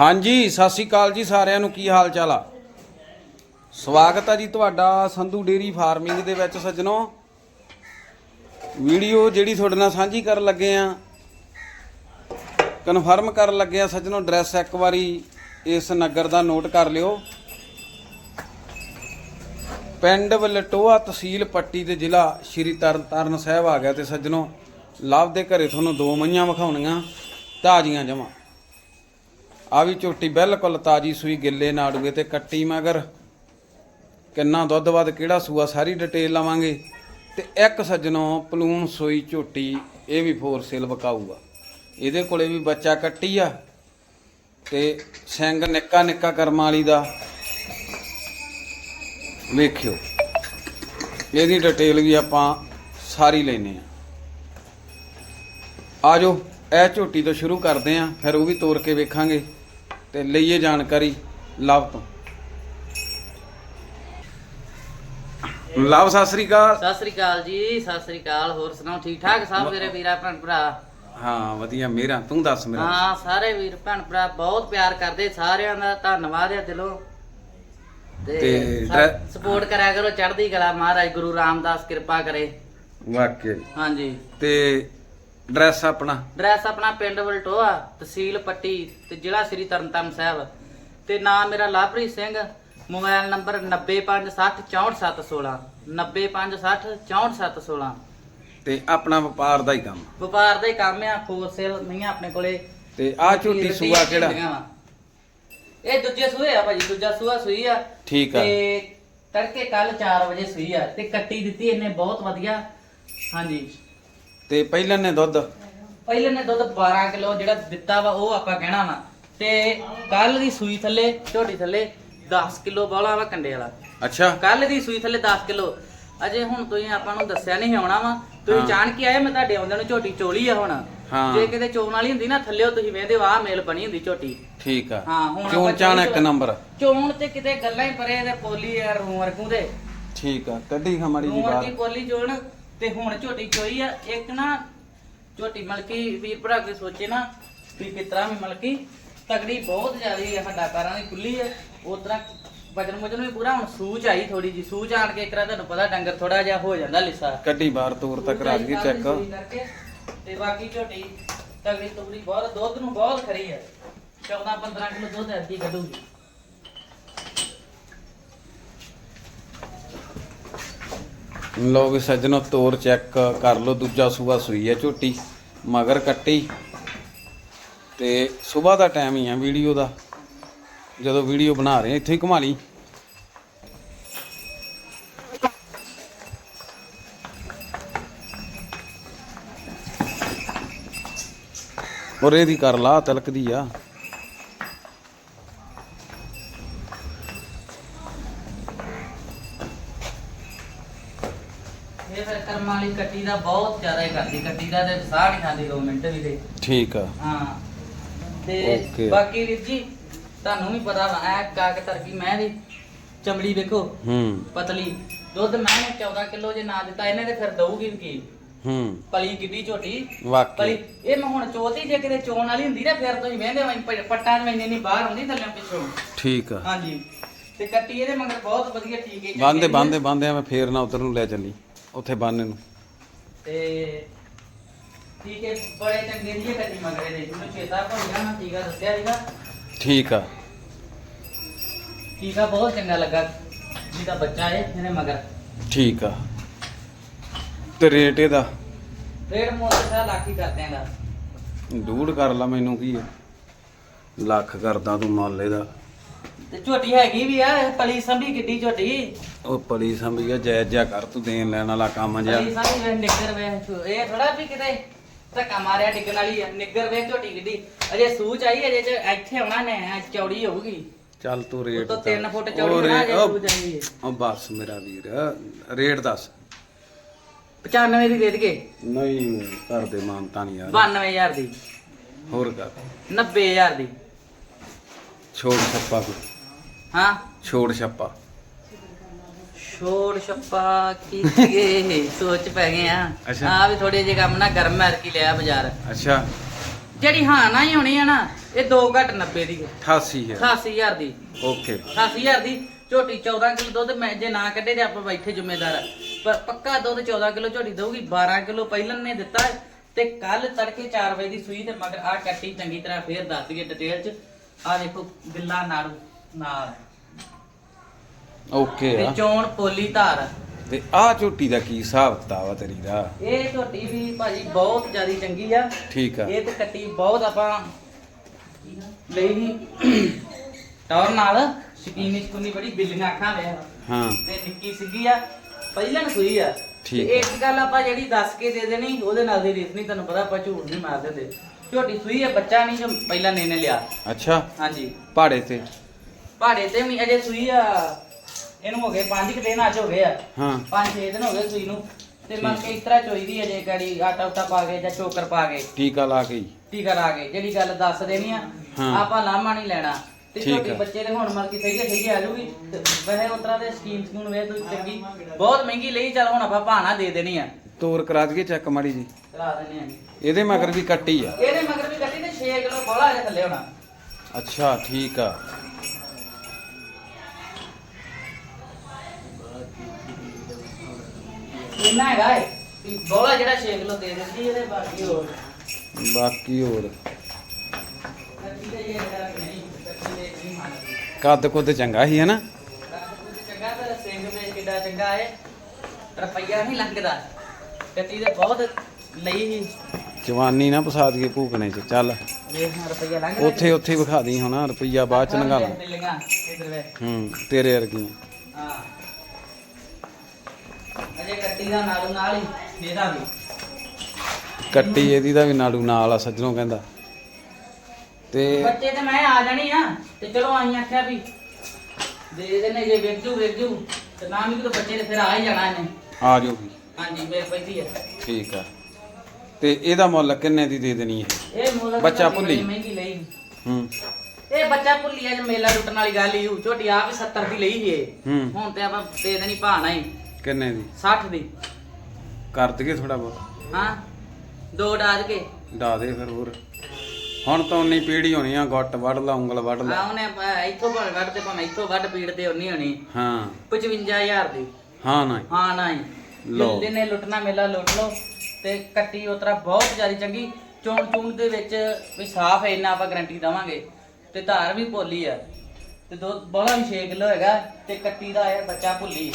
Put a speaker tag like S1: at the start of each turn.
S1: ਹਾਂਜੀ, ਸਤਿ ਸ਼੍ਰੀ ਅਕਾਲ ਜੀ ਸਾਰਿਆਂ ਨੂੰ, ਕੀ ਹਾਲ ਚਾਲ ਆ? ਸਵਾਗਤ ਆ ਜੀ ਤੁਹਾਡਾ ਸੰਧੂ ਡੇਰੀ ਫਾਰਮਿੰਗ ਦੇ ਵਿੱਚ ਸੱਜਣੋ। ਵੀਡੀਓ ਜਿਹੜੀ ਤੁਹਾਡੇ ਨਾਲ ਸਾਂਝੀ ਕਰਨ ਲੱਗੇ ਆ ਕਨਫਰਮ ਕਰਨ ਲੱਗੇ ਆ ਸੱਜਣੋ ਐਡਰੈਸ ਇੱਕ ਵਾਰੀ ਇਸ ਨਗਰ ਦਾ ਨੋਟ ਕਰ ਲਿਓ। ਪਿੰਡ ਵਲਟੋਆ ਤਹਿਸੀਲ ਪੱਟੀ ਤੇ ਜ਼ਿਲ੍ਹਾ ਸ਼੍ਰੀ ਤਰਨਤਾਰਨ ਸਾਹਿਬ ਆ ਗਿਆ ਤੇ ਸੱਜਣੋ, ਲਵ ਦੇ ਘਰੇ ਤੁਹਾਨੂੰ ਦੋ ਮਈਆਂ ਵਿਖਾਉਣੀਆਂ, ਤਾਜ਼ੀਆਂ ਜਮਾਂ। ਆ ਵੀ ਝੋਟੀ ਬਿਲਕੁਲ ਤਾਜੀ ਸੂਈ ਗਿੱਲੇ ਨਾੜੂਏ ਤੇ ਕੱਟੀ ਮਗਰ। ਕਿੰਨਾ ਦੁੱਧ ਵੱਧ, ਕਿਹੜਾ ਸੂਆ, ਸਾਰੀ ਡਿਟੇਲ ਲਵਾਂਗੇ। ਤੇ ਇੱਕ ਸੱਜਣੋਂ ਪਲੂਨ ਸੂਈ ਝੋਟੀ, ਇਹ ਵੀ ਫੋਰ ਸੇਲ ਵਿਕਾਊਗਾ। ਇਹਦੇ ਕੋਲੇ ਵੀ ਬੱਚਾ ਕੱਟੀ ਆ। ਤੇ ਸਿੰਘ ਨਿੱਕਾ ਨਿੱਕਾ ਕਰਮ ਵਾਲੀ ਦਾ। ਵੇਖਿਓ। ਇਹਦੀ ਡਿਟੇਲ ਵੀ ਆਪਾਂ ਸਾਰੀ ਲੈਨੇ ਆ। ਆਜੋ ਇਹ ਝੋਟੀ ਤੋਂ ਸ਼ੁਰੂ ਕਰਦੇ ਆਂ, ਫਿਰ ਉਹ ਵੀ ਤੋੜ ਕੇ ਵੇਖਾਂਗੇ। ਤੇ ਲਈਏ ਜਾਣਕਾਰੀ ਲਵ ਤੋਂ। ਲਵ ਸਤਿ ਸ੍ਰੀ ਅਕਾਲ।
S2: ਸਤਿ ਸ੍ਰੀ ਅਕਾਲ ਜੀ ਸਤਿ ਸ੍ਰੀ ਅਕਾਲ। ਹੋਰ ਸੁਣਾਓ ਠੀਕ ਠਾਕ? ਸਭ ਮੇਰੇ ਵੀਰਾ ਭੈਣ ਭਰਾ?
S1: ਹਾਂ ਵਧੀਆ। ਮੇਰਾ ਤੂੰ ਦੱਸ ਮੇਰਾ?
S2: ਹਾਂ ਸਾਰੇ ਵੀਰ ਭੈਣ ਭਰਾ ਬਹੁਤ ਪਿਆਰ ਕਰਦੇ ਸਾਰਿਆਂ ਦਾ ਧੰਨਵਾਦ ਹੈ ਦਿਲੋਂ।
S1: ਤੇ
S2: ਤੇ
S1: ਡਰੈ-
S2: ਸਪੋਰਟ ਕਰਿਆ ਕਰੋ ਚੜ੍ਹਦੀ ਕਲਾ ਮਹਾਰਾਜ ਗੁਰੂ ਰਾਮਦਾਸ ਕਿਰਪਾ ਕਰੇ।
S1: ਵਾਕਿਆ
S2: ਹਾਂਜੀ।
S1: ਤੇ ਡਰੈਸ ਆਪਣਾ।
S2: ਡਰੈਸ ਆਪਣਾ ਪਿੰਡ ਵਲਟੋਆ ਤਹਿਸੀਲ ਪੱਟੀ ਤੇ ਜ਼ਿਲ੍ਹਾ ਸ੍ਰੀ ਤਰਨਤਾਰਨ ਸਾਹਿਬ। ਤੇ ਨਾਮ ਮੇਰਾ ਲਵਪ੍ਰੀਤ ਸਿੰਘ ਮੋਬਾਈਲ ਨੰਬਰ 9560644716 9560644716
S1: ਤੇ ਆਪਣਾ ਵਪਾਰ ਦਾ ਹੀ ਕੰਮ।
S2: ਵਪਾਰ ਦਾ ਹੀ ਕੰਮ ਆ ਫੋਰਸੇਲ ਨਹੀਂ ਆਪਣੇ ਕੋਲੇ।
S1: ਤੇ ਆ ਝੋਟੀ ਸੂਆ ਕਿਹੜਾ?
S2: ਇਹ ਦੂਜੇ ਸੂਏ ਆ ਭਾਜੀ ਦੂਜਾ ਸੂਆ ਸੂਈ ਆ।
S1: ਠੀਕ ਆ।
S2: ਤੇ ਤੜਕੇ ਕੱਲ 4 ਵਜੇ ਸੂਈ ਆ ਤੇ ਕੱਟੀ ਦਿੱਤੀ ਇਹਨੇ ਬਹੁਤ ਵਧੀਆ। ਹਾਂਜੀ।
S1: ਤੇ ਪਹਿਲਾਂ ਨੇ ਦੁੱਧ?
S2: ਪਹਿਲੇ ਨੇ ਦੁੱਧ 12 ਕਿਲੋ ਜਿਹੜਾ ਦਿੱਤਾ ਵਾ ਉਹ ਆਪਾਂ ਕਹਿਣਾ ਵਾ। ਤੇ ਕੱਲ ਦੀ ਸੂਈ ਥੱਲੇ ਝੋਟੀ ਥੱਲੇ 10 ਕਿਲੋ ਬੋਲਾ ਵਾ ਕੰਡੇ ਵਾਲਾ।
S1: ਅੱਛਾ।
S2: ਕੱਲ ਦੀ ਸੂਈ ਥੱਲੇ 10 ਕਿਲੋ। ਅਜੇ ਹੁਣ ਤੁਸੀਂ ਆਪਾਂ ਨੂੰ ਦੱਸਿਆ ਨਹੀਂ ਆਉਣਾ ਵਾ। ਤੁਸੀਂ। ਜਾਣ ਕੇ ਆਏ ਮੈਂ ਤੁਹਾਡੇ ਆਉਂਦੇ ਨੂੰ ਝੋਟੀ ਚੋਲੀ ਆ ਹੁਣ।
S1: ਹਾਂ।
S2: ਜੇ ਕਿਤੇ ਚੋਣ ਵਾਲੀ ਹੁੰਦੀ ਨਾ ਥੱਲੇਓ ਤੁਸੀਂ ਵੇਂਦੇ ਆ ਮੇਲ ਬਣੀ ਹੁੰਦੀ ਝੋਟੀ।
S1: ਠੀਕ ਆ।
S2: ਹਾਂ ਹੁਣ
S1: ਚੋਣ ਚਾਣ ਇੱਕ ਨੰਬਰ।
S2: ਚੋਣ ਤੇ ਕਿਤੇ ਗੱਲਾਂ ਹੀ ਪਰੇ ਤੇ ਪੋਲੀ ਯਾਰ ਰੂੰ ਵਰਗੂ ਦੇ।
S1: ਠੀਕ ਆ। ਕੱਢੀ ਖਮਾੜੀ ਜੀ
S2: ਰੂੰ ਵਰਗੀ
S1: ਬਾਹਰ
S2: ਪੋਲੀ ਚੋਣ। ਤੇ ਹੁਣ ਝੋਟੀ ਚੋਈ ਆ ਇੱਕ ਨਾ ਝੋਟੀ ਮਲਕੀ ਵੀਰ ਭਰਾ ਕੇ ਸੋਚੇ ਨਾ ਵੀ ਕਿਤਰਾ ਵੀ ਮਲਕੀ ਤਗੜੀ ਬਹੁਤ ਜ਼ਿਆਦੀ ਆ ਹੱਡਾ ਪੈਰਾਂ ਦੀ ਖੁੱਲੀ ਆ ਉਸ ਤਰ੍ਹਾਂ ਵਜਨ ਵਜਨ ਵੀ ਪੂਰਾ ਹੁਣ ਸੂਚ ਆਈ ਥੋੜੀ ਜੀ ਸੂਚ ਆਣ ਕੇ ਇਕਰਾ ਤੁਹਾਨੂੰ ਪਤਾ ਡੰਗਰ ਥੋੜਾ ਜਿਹਾ ਹੋ ਜਾਂਦਾ ਲਿੱਸਾ।
S1: ਕੱਢੀ ਬਾਹਰ ਤੋਰ ਤੱਕ ਰਾਜ ਗਈ ਚੈੱਕ।
S2: ਤੇ ਬਾਕੀ ਝੋਟੀ ਤਗੜੀ ਤੁਗੜੀ ਬਹੁਤ ਦੁੱਧ ਨੂੰ ਬਹੁਤ ਖਰੀ ਹੈ 14 15 ਕਿਲੋ ਦੁੱਧ ਐਸੀ ਕੱਢੂਗੀ।
S1: ਲੋ ਵੀ ਸੱਜਣੋ ਤੋਰ ਚੈੱਕ ਕਰ ਲਓ ਦੂਜਾ ਸੂਆ ਸੂਈ ਹੈ ਝੋਟੀ ਮਗਰ ਕੱਟੀ। ਤੇ ਸਵੇਰ ਦਾ ਟਾਈਮ ਹੀ ਆ ਵੀਡੀਓ ਦਾ। ਜਦੋਂ ਵੀਡੀਓ ਬਣਾ ਰਹੇ ਆ, ਇੱਥੇ ਹੀ ਘੁਮਾ ਲਈ। ਔਰ ਇਹਦੀ ਕਰ ਲਾ ਤਿਲਕਦੀ ਆ।
S2: ਕੱਟੀ ਦਾ ਬਹੁਤ ਜ਼ਿਆਦਾ ਹੀ ਕਰਦੀ ਕੱਟੀ ਦਾ ਤੇ ਸਾਹ ਨਹੀਂ ਖਾਂਦੀ 2 ਮਿੰਟ ਵੀ ਤੇ।
S1: ਠੀਕ ਆ।
S2: ਹਾਂ। ਤੇ
S1: Okay.
S2: ਬਾਕੀ ਵੀਰ ਜੀ ਤੁਹਾਨੂੰ ਵੀ ਪਤਾ ਵਾ ਐ ਕਾਕ ਤਰਕੀ ਮੈਂ ਦੀ ਚਮੜੀ ਵੇਖੋ
S1: ਹੂੰ।
S2: ਪਤਲੀ। ਦੁੱਧ ਮੈਂ ਨੇ 14 ਕਿਲੋ ਜੇ ਨਾ ਦਿੱਤਾ ਇਹਨੇ ਤੇ ਫਿਰ ਦਊਗੀ ਵੀ ਕੀ?
S1: ਹੂੰ।
S2: ਪਲੀ ਕਿੱਡੀ ਝੋਟੀ
S1: ਵਾਕਈ।
S2: ਪਲੀ ਇਹ ਮੈਂ ਹੁਣ ਚੋਤੀ ਜੇ ਕਿਤੇ ਚੋਣ ਵਾਲੀ ਹੁੰਦੀ ਨਾ ਫਿਰ ਤੁਸੀਂ ਵੇਂਦੇ ਮੈਂ ਪੱਟਾਂ ਚ ਮੈਨੇ ਨਹੀਂ ਬਾਹਰ ਹੁੰਦੀ ਥੱਲੇ ਪਿੱਛੋਂ।
S1: ਠੀਕ ਆ।
S2: ਹਾਂਜੀ। ਤੇ ਕੱਟੀ ਇਹਦੇ ਮਗਰ ਬਹੁਤ ਵਧੀਆ ਠੀਕ ਹੈ
S1: ਬੰਦੇ ਬੰਦੇ ਬੰਦੇ ਮੈਂ ਫੇਰ ਨਾ ਉਧਰ ਨੂੰ ਲੈ ਚੱਲੀ ਉੱਥੇ ਬੰਨ ਨੂੰ।
S2: ਤੇ ਠੀਕ ਹੈ ਬੜੇ ਚੰਗੇ ਦੀ ਕੱਟੀ ਮਗਰ ਇਹਦੇ ਮੈਨੂੰ ਚੇਤਾ ਭੁੱਲ ਗਿਆ ਮੈਂ ਠੀਕ ਆ ਦੱਸਿਆ ਸੀਗਾ।
S1: ਠੀਕ ਆ।
S2: ਟੀਕਾ ਬਹੁਤ ਚੰਗਾ ਲੱਗਾ। ਜਿਹਦਾ ਬੱਚਾ ਹੈ ਇਹਨੇ ਮਗਰ।
S1: ਠੀਕ ਆ। ਤੇ ਰੇਟ ਇਹਦਾ?
S2: ਰੇਡ ਮੋਟਰ ਦਾ ਲਾਖੀ ਕਰਦੇ ਆਂ ਦਾ।
S1: ਡੂੜ ਕਰ ਲਾ ਮੈਨੂੰ ਕੀ ਹੈ ਲੱਖ ਕਰਦਾ ਤੂੰ ਮੁੱਲ ਇਹਦਾ।
S2: ਤੇ ਝੋਟੀ ਹੈਗੀ ਵੀ ਆ ਪਲੀ ਸੰਭੀ ਕਿੱਡੀ ਝੋਟੀ?
S1: ਉਹ ਪਲੀ ਸੰਭੀਆ ਜਾਇਜ਼ ਜਿਹਾ ਕਰ ਤੂੰ ਦੇਣ ਲੈਣ ਵਾਲਾ ਕੰਮ ਜਿਹਾ।
S2: ਪਲੀ ਸੰਭੀ ਵੇ ਨਿੱਗਰ ਵੇ ਇਹ ਥੋੜਾ ਵੀ ਕਿਤੇ ਧੱਕਾ ਮਾਰਿਆ ਡਿੱਗਣ ਵਾਲੀ ਆ ਨਿੱਗਰ ਵੇ ਝੋਟੀ ਕਿੱਡੀ। ਅਜੇ ਸੂਚ ਆਈ ਅਜੇ ਚ ਇੱਥੇ ਆਉਣਾ ਨੇ ਐ ਚੌੜੀ ਹੋਊਗੀ।
S1: ਚੱਲ ਤੂੰ ਰੇਟ ਦੱਸ।
S2: ਤਿੰਨ ਫੁੱਟ
S1: ਉਹ
S2: ਚੌੜੀ ਬਣਾ ਜੇ ਸੂਚ ਆਈ
S1: ਉਹ ਬਸ ਮੇਰਾ ਵੀਰ ਰੇਟ ਦੱਸ।
S2: 95 ਦੀ ਦੇ ਦਈਏ?
S1: ਨਹੀਂ ਕਰ ਦੇ ਮਾਨਤਾ ਨਹੀਂ ਯਾਰ
S2: 92000 ਦੀ।
S1: ਹੋਰ ਕਰ।
S2: 90000 ਦੀ।
S1: ਛੋੜ ਛੱਪਾ ਕੋਈ।
S2: ਹਾਂ?
S1: ਛੋੜ ਛੱਪਾ।
S2: ਛੋੜ ਛੱਪਾ ਕੀਏ ਸੋਚ ਪੈ ਗਏ ਆ।
S1: ਅੱਛਾ।
S2: ਆ ਵੀ ਥੋੜੇ ਜਿਹੇ ਕੰਮ ਨਾ ਗਰਮ ਐਰ ਕੀ ਲਿਆ ਬਾਜ਼ਾਰ।
S1: ਅੱਛਾ।
S2: ਜਿਹੜੀ ਹਾਂ ਨਾ ਹੀ ਹੋਣੀ ਆ ਨਾ ਇਹ 2 ਘੱਟ 90 ਦੀ ਹੈ
S1: 88000
S2: 88000 ਦੀ।
S1: ਓਕੇ।
S2: 88000 ਦੀ ਝੋਟੀ 14 ਕਿਲੋ ਦੁੱਧ ਮੈਂ ਜੇ ਨਾ ਕੱਢੇ ਤੇ ਆਪਾਂ ਬੈਠੇ ਜ਼ਿੰਮੇਦਾਰ। ਆ। ਪਰ ਪੱਕਾ ਦੁੱਧ 14 ਕਿਲੋ ਝੋਟੀ ਦਊਗੀ 12 ਕਿਲੋ ਪਹਿਲਾਂ ਨੇ ਦਿੱਤਾ ਹੈ। ਤੇ ਕੱਲ ਤੜਕੇ 4 ਵਜੇ ਦੀ ਸੂਈ ਤੇ ਮਗਰ ਆ ਕੱਟੀ ਚੰਗੀ ਤਰ੍ਹਾਂ ਫੇਰ ਦੱਸ ਦਈਏ ਡਿਟੇਲ ਚ। ਆ ਦੇਖੋ ਗਿੱਲਾ ਨਾੜੂ। ਨਾਲ।
S1: ਓਕੇ
S2: ਤੇ
S1: ਆ
S2: ਚੋਣ ਪੋਲੀ ਧਾਰ।
S1: ਤੇ ਆ ਝੋਟੀ ਦਾ ਕੀ ਹਿਸਾਬ ਕਿਤਾਬ ਆ ਤੇਰੀ ਦਾ?
S2: ਇਹ ਝੋਟੀ ਵੀ ਭਾਜੀ ਬਹੁਤ ਜ਼ਿਆਦਾ ਚੰਗੀ ਆ।
S1: ਠੀਕ ਆ।
S2: ਇਹ ਤੇ ਕੱਟੀ ਬਹੁਤ ਆਪਾਂ ਲਈ ਨਹੀਂ ਟੌਰ ਨਾਲ ਸ਼ਕੀਨੀ ਸ਼ਕੂਨੀ ਬੜੀ ਬਿੱਲੀਆਂ ਅੱਖਾਂ ਵੇ
S1: ਹਾਂ।
S2: ਤੇ ਨਿੱਕੀ ਸਿੱਗੀ ਆ ਪਹਿਲਾਂ ਸੂਈ ਆ।
S1: ਠੀਕ
S2: ਤੇ ਇੱਕ ਗੱਲ ਆਪਾਂ ਜਿਹੜੀ ਦੱਸ ਕੇ ਦੇ ਦੇਣੀ ਉਹਦੇ ਨਾਲ ਦੀ ਰੀਸ ਨਹੀਂ ਤੁਹਾਨੂੰ ਪਤਾ ਆਪਾਂ ਝੂਠ ਨਹੀਂ ਮਾਰਦੇ ਤੇ ਝੋਟੀ ਸੂਈ ਆ ਬੱਚਾ ਨਹੀਂ ਜੋ ਪਹਿਲਾਂ ਨੇ ਨੇ ਲਿਆ।
S1: ਅੱਛਾ।
S2: ਹਾਂਜੀ।
S1: ਪਹਾੜੇ ਤੇ।
S2: ਪਹਾੜੇ ਤੇ ਵੀ ਅਜੇ ਸੂਈ ਆ ਇਹਨੂੰ ਹੋ ਗਏ 5 ਕਿ ਦਿਨ ਅੱਜ ਹੋ ਗਏ ਆ।
S1: ਹਾਂ।
S2: 5-6 ਦਿਨ ਹੋ ਗਏ ਸੂਈ ਨੂੰ। ਤੇ ਮਨ ਕੇ ਇਸ ਤਰ੍ਹਾਂ ਚੋਈਦੀ ਅਜੇ ਗਾੜੀ ਆਟਾ ਉਟਾ ਪਾ ਕੇ ਜਾਂ ਚੋਕਰ ਪਾ ਕੇ।
S1: ਟੀਕਾ ਲਾ ਕੇ।
S2: ਟੀਕਾ ਲਾ ਕੇ ਜਿਹੜੀ ਗੱਲ ਦੱਸ ਦੇਣੀ ਆ
S1: ਹਾਂ।
S2: ਆਪਾਂ ਲਾਮਾ ਨਹੀਂ ਲੈਣਾ। ਤੇ
S1: ਠੀਕ
S2: ਛੋਟੀ
S1: ਆ।
S2: ਬੱਚੇ ਦੇ ਹੁਣ ਮਰਕੀ ਸਹੀ ਸਹੀ ਆ ਜਾਊਗੀ। ਤੇ ਵੈਸੇ ਉਤਰਾ ਦੇ ਸਕੀਮ ਸਕੂਨ ਵੇ ਤੂੰ ਚੰਗੀ। ਬਹੁਤ ਮਹਿੰਗੀ ਲਈ ਚੱਲ ਹੁਣ ਆਪਾਂ ਭਾਣਾ ਦੇ ਦੇਣੀ ਆ।
S1: ਤੋਰ ਕਰਾ ਦਈਏ ਚੈੱਕ ਮਾੜੀ ਜੀ।
S2: ਕਰਾ ਦਿੰਦੇ ਆ
S1: ਇਹਦੇ ਮਗਰ ਵੀ ਕੱਟੀ ਆ।
S2: ਇਹਦੇ ਮਗਰ ਵੀ ਕੱਟੀ ਤੇ 6 ਕਿਲੋ ਬੋਲਾ ਜੇ ਥੱਲੇ ਹੋਣਾ।
S1: ਅੱਛਾ ਠੀਕ ਆ।
S2: ਇੰਨਾ ਹੈਗਾ ਏ? ਵੀ ਬੋਲਾ ਜਿਹੜਾ 6 ਕਿਲੋ ਦੇ ਦਿੰਦੀ ਇਹਦੇ ਬਾਕੀ ਹੋਰ।
S1: ਬਾਕੀ ਹੋਰ।
S2: ਤੇ ਇਹ ਜਿਹੜਾ ਨਹੀਂ ਕੱਟੀ ਦੇ ਨਹੀਂ ਮੰਨਦੀ
S1: ਕੱਦ ਕੁੱਦ ਚੰਗਾ ਸੀ ਹਨਾ?
S2: ਚੰਗਾ ਤਾਂ ਸਿੰਘ ਵੇਚ ਕਿੱਡਾ ਚੰਗਾ ਏ। ਰੁਪਈਆ ਨਹੀਂ ਲੰਘਦਾ। ਕੱਟੀ ਦੇ ਬਹੁਤ ਲਈ ਸੀ।
S1: ਜਵਾਨੀ ਨਾ ਫਸਾ ਦਈਏ ਭੂਕਣੇ ਚ ਚੱਲ।
S2: ਵੇਖ ਰੁਪਈਆ ਲੰਘਦਾ
S1: ਉੱਥੇ ਉੱਥੇ ਵਿਖਾ ਦੀ ਹੁਣ ਰੁਪਈਆ ਬਾਅਦ ਚ ਨਗਾ ਲਾ।
S2: ਬਿੱਲੀਆਂ ਇਧਰ ਵੇ।
S1: ਹੂੰ ਤੇਰੇ ਵਰਗੀਆਂ।
S2: ਹਾਂ। ਕੱਟੀ ਦਾ ਨਾਲੋਂ ਨਾਲ ਹੀ। ਇਹਦਾ ਵੀ।
S1: ਕੱਟੀ ਇਹਦੀ ਦਾ ਵੀ ਨਾੜੂ ਨਾਲ ਆ ਸੱਜਣੋਂ ਕਹਿੰਦਾ। ਤੇ
S2: ਬੱਚੇ ਤੇ ਮੈਂ ਆ ਜਾਣੀ ਆ ਤੇ ਚਲੋ ਆਈ ਆਖਿਆ ਵੀ ਦੇ ਦੇਣੇ ਜੇ ਵੇਖ ਜੂ ਵੇਖ ਜੂ। ਤੇ ਨਾ ਵੀ ਤਾਂ ਬੱਚੇ ਨੇ ਫਿਰ ਆ ਹੀ ਜਾਣਾ ਇਹਨੇ।
S1: ਆ ਜਾਊਗੀ
S2: ਹਾਂਜੀ ਮੇਰੇ ਪੈਂਦੀ ਹੈ
S1: ਠੀਕ ਆ। ਤੇ ਇਹਦਾ ਮੁੱਲ ਕਿੰਨੇ ਦੀ ਦੇ ਦੇਣੀ ਹੈ
S2: ਇਹ ਮੁੱਲ
S1: ਬੱਚਾ
S2: ਤਾਂ
S1: ਭੁੱਲੀ।
S2: ਬੜੀ ਮਹਿੰਗੀ ਲਈ।
S1: ਹੂੰ।
S2: ਇਹ ਬੱਚਾ ਭੁੱਲੀ ਆ ਜੇ ਮੇਲਾ ਲੁੱਟਣ ਵਾਲੀ ਗੱਲ ਹੀ ਹੋਊ। ਝੋਟੀ ਆ ਵੀ 70 ਦੀ ਲਈ ਸੀ ਇਹ।
S1: ਹੂੰ।
S2: ਹੁਣ ਤੇ ਆਪਾਂ ਦੇ ਦੇਣੀ ਭਾਣਾ ਹੀ।
S1: ਕਿੰਨੇ ਦੀ?
S2: 60 ਦੀ।
S1: ਕਰ ਦਈਏ ਥੋੜਾ ਬਹੁਤ।
S2: ਹਾਂ ਦੋ ਡਾਜ ਕੇ।
S1: ਡਾ ਦੇ ਫਿਰ ਹੋਰ। ਹੁਣ ਤਾਂ ਉਨੀ ਪੀੜੀ ਹੋਣੀ ਆ ਗੱਟ ਵੱਢ ਲਾ ਉਂਗਲ ਵੱਢ ਲਾ।
S2: ਆਪਾਂ ਇੱਥੋਂ ਭਾਵੇਂ ਵੱਢ ਤੇ ਭਾਵੇਂ ਇੱਥੋਂ ਵੱਢ ਪੀੜ ਤੇ ਉਨੀ ਹੋਣੀ।
S1: ਹਾਂ।
S2: 55000 ਦੀ।
S1: ਹਾਂ ਨਾ।
S2: ਹਾਂ ਨਹੀਂ
S1: ਲਓ।
S2: ਜਿੰਨੇ ਨੇ ਲੁੱਟਣਾ ਮੇਲਾ ਲੁੱਟ ਲਓ। ਤੇ ਕੱਟੀ ਉਤਰਾ ਬਹੁਤ ਜ਼ਿਆਦਾ ਚੰਗੀ। ਚੋਣ ਚੂਣ ਦੇ ਵਿੱਚ ਵੀ ਸਾਫ਼ ਹੈ ਇੰਨਾ ਆਪਾਂ ਗਾਰੰਟੀ ਦਵਾਂਗੇ। ਤੇ ਧਾਰ ਵੀ ਭੋਲੀ ਆ। ਤੇ ਦੁੱਧ ਬੋਲਾ ਵੀ 6 ਕਿਲੋ ਹੈਗਾ। ਤੇ ਕੱਟੀ ਦਾ ਆਇਆ ਬੱਚਾ ਭੁੱਲੀ।